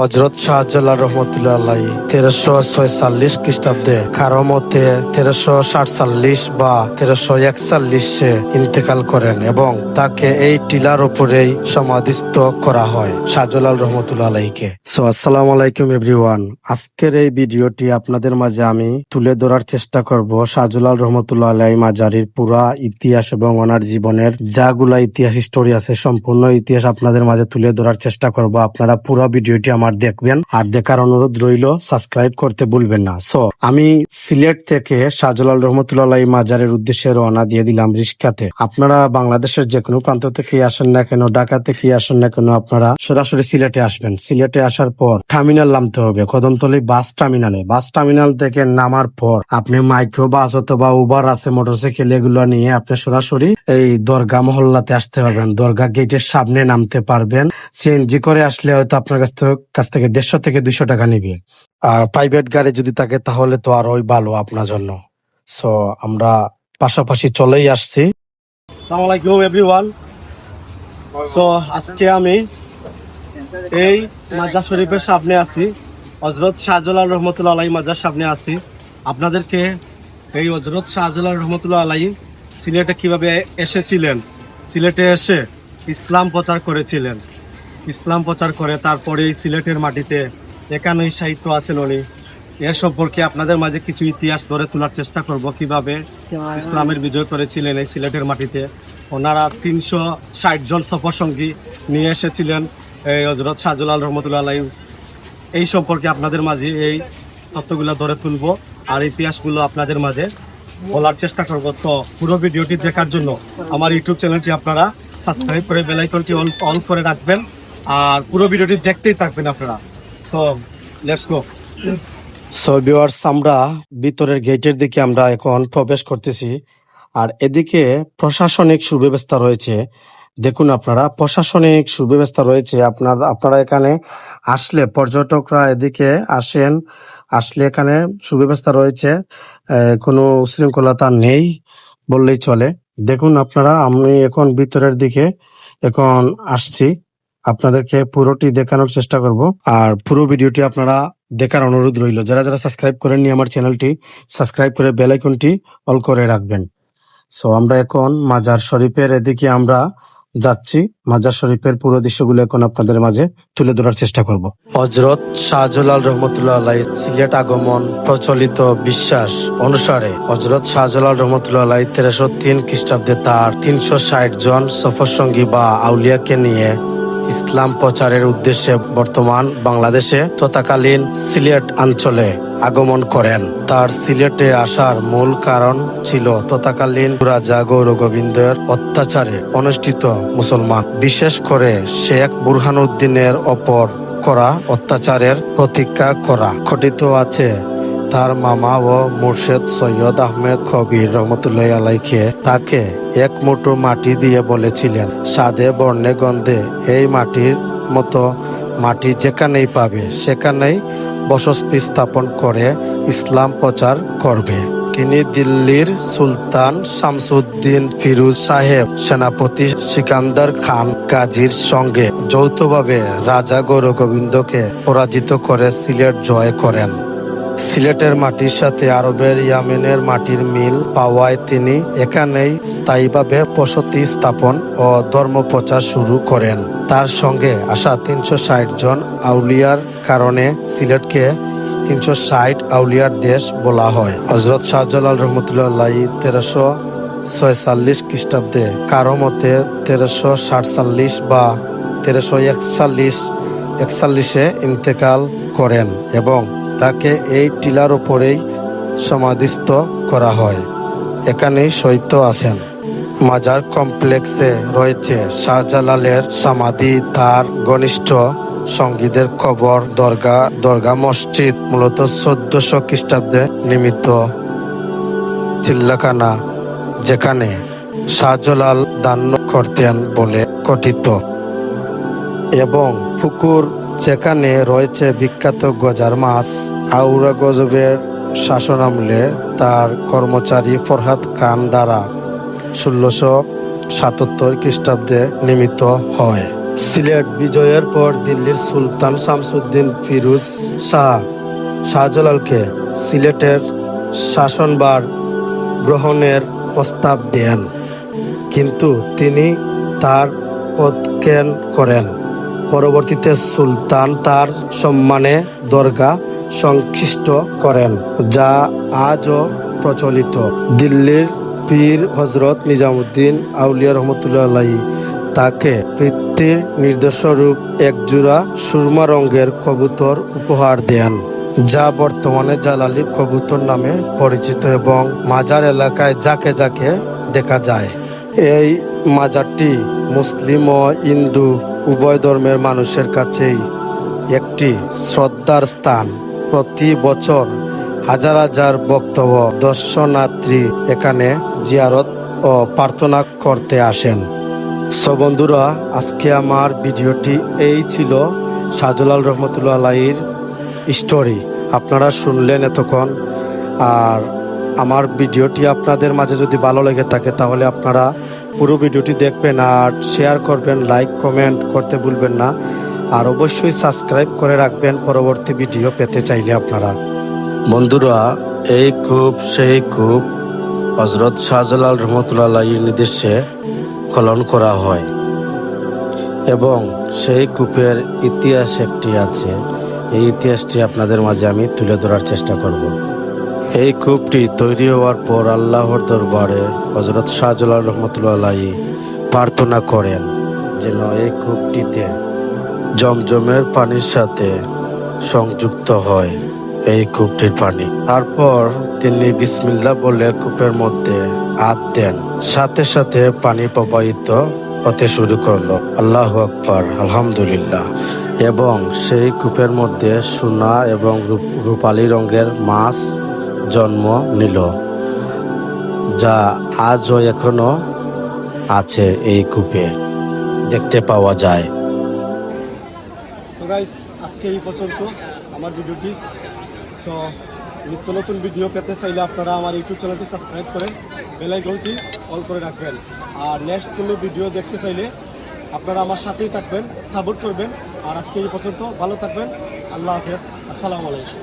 হজরত শাহজালাল রহমতুল্লাহ আল্লাহ তেরোশো ছয়চল্লিশ খ্রিস্টাব্দে কারও মতে তেরোশো সাতচল্লিশ বা তেরোশো একচল্লিশে ইন্তেকাল করেন এবং তাকে এই টিলার উপরেই সমাধিস্থ করা হয় শাহজালাল রহমতুল্লাহ আলাইকে। সো আসসালামু আলাইকুম এভরিওয়ান। আজকের এই ভিডিওটি আপনাদের মাঝে আমি তুলে ধরার চেষ্টা করব শাহজালাল রহমতুল্লাহ আলাই মাজারির পুরা ইতিহাস এবং ওনার জীবনের যাগুলা ইতিহাস স্টোরি আছে, সম্পূর্ণ ইতিহাস আপনাদের মাঝে তুলে ধরার চেষ্টা করব। আপনারা পুরো ভিডিওটি আমার দেখবেন। আর দেখার অনুরোধ রইল সাবস্ক্রাইব করতে ভুলবেন না। সো আমি সিলেট থেকে শাহজালাল রহমতুল্লাহ মাজারের উদ্দেশ্যে রওনা দিয়ে দিলাম রিস্কাতে আপনারা বাংলাদেশের যে কোনো প্রান্ত থেকে আসেন না কেন, ঢাকা থেকে আসেন না কেন, আপনারা সরাসরি সিলেটে আসবেন। সিলেটে আসার পর টার্মিনাল নামতে হবে। কদমতলি বাস টার্মিনালে বাস টার্মিনাল থেকে নামার পর আপনি মাইক্রো বাস অথবা উবার আছে মোটরসাইকেল এগুলো নিয়ে আপনি সরাসরি এই দরগা মহল্লাতে আসতে পারবেন। দরগা গেটের সামনে নামতে পারবেন। সিএনজি করে আসলে হয়তো আপনার কাছ থেকে কাছ থেকে দেড়শো থেকে দুইশো টাকা নিবে। আর প্রাইভেট গাড়ি যদি থাকে, তাহলে তো আরোই ভালো আপনার জন্য। সো আমরা পাশাপাশি চলেই আসছি। সালাম আলাইকুম এভরিওয়ান সো আজকে আমি এই মাজার শরীফের সামনে আছি। হজরত শাহজালাল রহমতুল্লাহ আলাই মাজার সামনে আছি। আপনাদেরকে এই হজরত শাহজালাল রহমতুল্লাহ আলাই সিলেটে কীভাবে এসেছিলেন? সিলেটে এসে ইসলাম প্রচার করেছিলেন। ইসলাম প্রচার করে তারপরে এই সিলেটের মাটিতে। একানই সাহিত্য আছেন উনি এ সম্পর্কে আপনাদের মাঝে কিছু ইতিহাস ধরে তোলার চেষ্টা করব কীভাবে ইসলামের বিজয় করেছিলেন এই সিলেটের মাটিতে। ওনারা তিনশো ষাট জন সফরসঙ্গী নিয়ে এসেছিলেন এই হজরত শাহজালাল রহমতুল্লাহ আলাই এই সম্পর্কে আপনাদের মাঝে এই তথ্যগুলো ধরে তুলব আর ইতিহাসগুলো আপনাদের মাঝে বলার চেষ্টা করব। সো পুরো ভিডিওটি দেখার জন্য আমার ইউটিউব চ্যানেলটি আপনারা সাবস্ক্রাইব করে বেলাইকনটি অন অন করে রাখবেন। আর পুরো ভিডিওটি দেখতেই থাকবেন আপনারা। So let's go so viewers আমরা ভিতরের গেটের দিকে আমরা এখন প্রবেশ করতেছি। আর এদিকে প্রশাসনিক সুব্যবস্থা রয়েছে। দেখুন আপনারা, প্রশাসনিক সুব্যবস্থা রয়েছে। আপনার, আপনারা এখানে আসলে পর্যটকরা এদিকে আসেন। আসলে এখানে সুব্যবস্থা রয়েছে। কোনো উশৃঙ্খলতা নেই বললেই চলে। দেখুন আপনারা, আমি এখন ভিতরের দিকে এখন আসছি। আপনাদেরকে পুরোটি দেখানোর চেষ্টা করব। আর পুরো ভিডিওটি আপনারা দেখার অনুরোধ রইল। যারা যারা সাবস্ক্রাইব করেননি আমার চ্যানেলটি, সাবস্ক্রাইব করে বেল আইকনটি অল করে রাখবেন। সো, আমরা এখন মাজার শরীফের এদিকে আমরা যাচ্ছি। মাজার শরীফের পুরো দৃশ্যগুলো এখন আপনাদের মাঝে তুলে ধরার চেষ্টা করব। হজরত শাহজালাল রহমতুল্লাহ আলাই সিলেট আগমন প্রচলিত বিশ্বাস অনুসারে হজরত শাহজালাল রহমতুল্লাহ আলাই তেরোশো তিন খ্রিস্টাব্দে তার তিনশো ষাট জন সফরসঙ্গী বা আউলিয়াকে নিয়ে ইসলাম প্রচারের উদ্দেশ্যে বর্তমান বাংলাদেশে তথাকালীন সিলেট অঞ্চলে আগমন করেন। তার সিলেটে আসার মূল কারণ ছিল তথাকালীন রাজা গৌর গোবিন্দের অত্যাচারে অনুষ্ঠিত মুসলমান। বিশেষ করে শেখ বুরহানুদ্দিনের ওপর করা অত্যাচারের প্রতিকার করা। ঘটিত আছে তার মামা ও মুর্শেদ সৈয়দ আহমেদ কবির রহমতুল্লাহ আলাইকে তাকে এক মুঠো মাটি দিয়ে বলেছিলেন, সাদে বর্ণে গন্ধে এই মাটির মতো মাটি যেখানেই পাবে, সেখানেই বসতি স্থাপন করে ইসলাম প্রচার করবে। তিনি দিল্লির সুলতান শামসুদ্দিন ফিরুজ সাহেব, সেনাপতি সিকান্দার খান গাজীর সঙ্গে যৌথভাবে রাজা গৌর গোবিন্দকে পরাজিত করে সিলেট জয় করেন। সিলেটের মাটির সাথে আরবের ইয়ামেনের মাটির মিল পাওয়ায় তিনি এখানেই স্থায়ীভাবে বসতি স্থাপন ও ধর্ম প্রচার শুরু করেন। তার সঙ্গে আসা তিনশো ষাট জন আউলিয়ার কারণে সিলেটকে তিনশো ষাট আউলিয়ার দেশ বলা হয়। হজরত শাহজালাল রহমতুল্লাহ তেরোশো ছয়চল্লিশ খ্রিস্টাব্দে কারও মতে তেরোশো সাতচল্লিশ বা তেরোশো একচল্লিশ, একচল্লিশে ইন্তেকাল করেন এবং তাকে এই টিলার উপরেই সমাধিস্থ করা হয়। এখানেই শৈত্য আছেন। মাজার কমপ্লেক্সে রয়েছে শাহজালালের সমাধি, তার ঘনিষ্ঠ সঙ্গীদের কবর, দরগা দরগা মসজিদ, মূলত চোদ্দশো খ্রিস্টাব্দে নির্মিত চিল্লাখানা, যেখানে শাহজালাল দান করতেন বলে কথিত। এবং পুকুর যেখানে রয়েছে বিখ্যাত গজার মাছ, আউরা গজবের শাসনামলে তার কর্মচারী ফরহাদ খান দ্বারা ষোলোশো সাতাত্তর খ্রিস্টাব্দে নির্মিত হয়। সিলেট বিজয়ের পর দিল্লির সুলতান শামসুদ্দিন ফিরুজ শাহ শাহজালালকে সিলেটের শাসনবার গ্রহণের প্রস্তাব দেন। কিন্তু তিনি তার পদক্ষেপ করেন। পরবর্তীতে সুলতান তার সম্মানে দরগা সংশ্লিষ্ট করেন, যা আজও প্রচলিত। দিল্লির পীর হজরত নিজামুদ্দিন আউলিয়া রহমতুল্লাহ তাকে পৃথিবীর নির্দেশরূপ একজোড়া সুরমা রঙের কবুতর উপহার দেন, যা বর্তমানে জালালি কবুতর নামে পরিচিত এবং মাজার এলাকায় যাকে যাকে দেখা যায়। এই মাজারটি মুসলিম ও হিন্দু উভয় ধর্মের মানুষের কাছেই একটি শ্রদ্ধার স্থান। প্রতি বছর হাজার হাজার বক্তব্য দর্শনার্থী এখানে জিয়ারত ও প্রার্থনা করতে আসেন। সো বন্ধুরা, আজকে আমার ভিডিওটি এই ছিল শাহজালাল রহমতুল্লাহ আলাইর স্টোরি। আপনারা শুনলেন এতক্ষণ। আর আমার ভিডিওটি আপনাদের মাঝে যদি ভালো লেগে থাকে, তাহলে আপনারা পুরো ভিডিওটি দেখবেন আর শেয়ার করবেন লাইক কমেন্ট করতে ভুলবেন না। আর অবশ্যই সাবস্ক্রাইব করে রাখবেন, পরবর্তী ভিডিও পেতে চাইলে আপনারা। বন্ধুরা, এই কূপ, সেই কূপ হজরত শাহজালাল রহমতুল্লাহ নির্দেশে খনন করা হয়। এবং সেই কূপের ইতিহাস একটি আছে। এই ইতিহাসটি আপনাদের মাঝে আমি তুলে ধরার চেষ্টা করব। এই কূপটি তৈরি হওয়ার পর আল্লাহর দরবারে হজরত শাহজালাল রহমতুল্লাহ প্রার্থনা করেন যেন এই কূপটিতে জমজমের পানির সাথে সংযুক্ত হয় এই কূপটির পানি। তারপর তিনি বিসমিল্লা বলে কূপের মধ্যে হাত দেন। সাথে সাথে পানি প্রবাহিত হতে শুরু করল। আল্লাহ আকবর, আলহামদুলিল্লাহ। এবং সেই কূপের মধ্যে সোনা এবং রূপ- রূপালী রঙের মাছ জন্ম নিল, যা আজও এখনও আছে এই কূপে। দেখতে পাওয়া যায়। আজকে এই পর্যন্ত আমার ভিডিওটি। সো নিত্য নতুন ভিডিও পেতে চাইলে আপনারা আমার ইউটিউব চ্যানেলটি সাবস্ক্রাইব করে বেল আইকনটি অল করে রাখবেন। আর নেক্সট কোনো ভিডিও দেখতে চাইলে আপনারা আমার সাথেই থাকবেন সাপোর্ট করবেন। আর আজকে এই পর্যন্ত ভালো থাকবেন। আল্লাহ হাফেজ। আসসালামু আলাইকুম।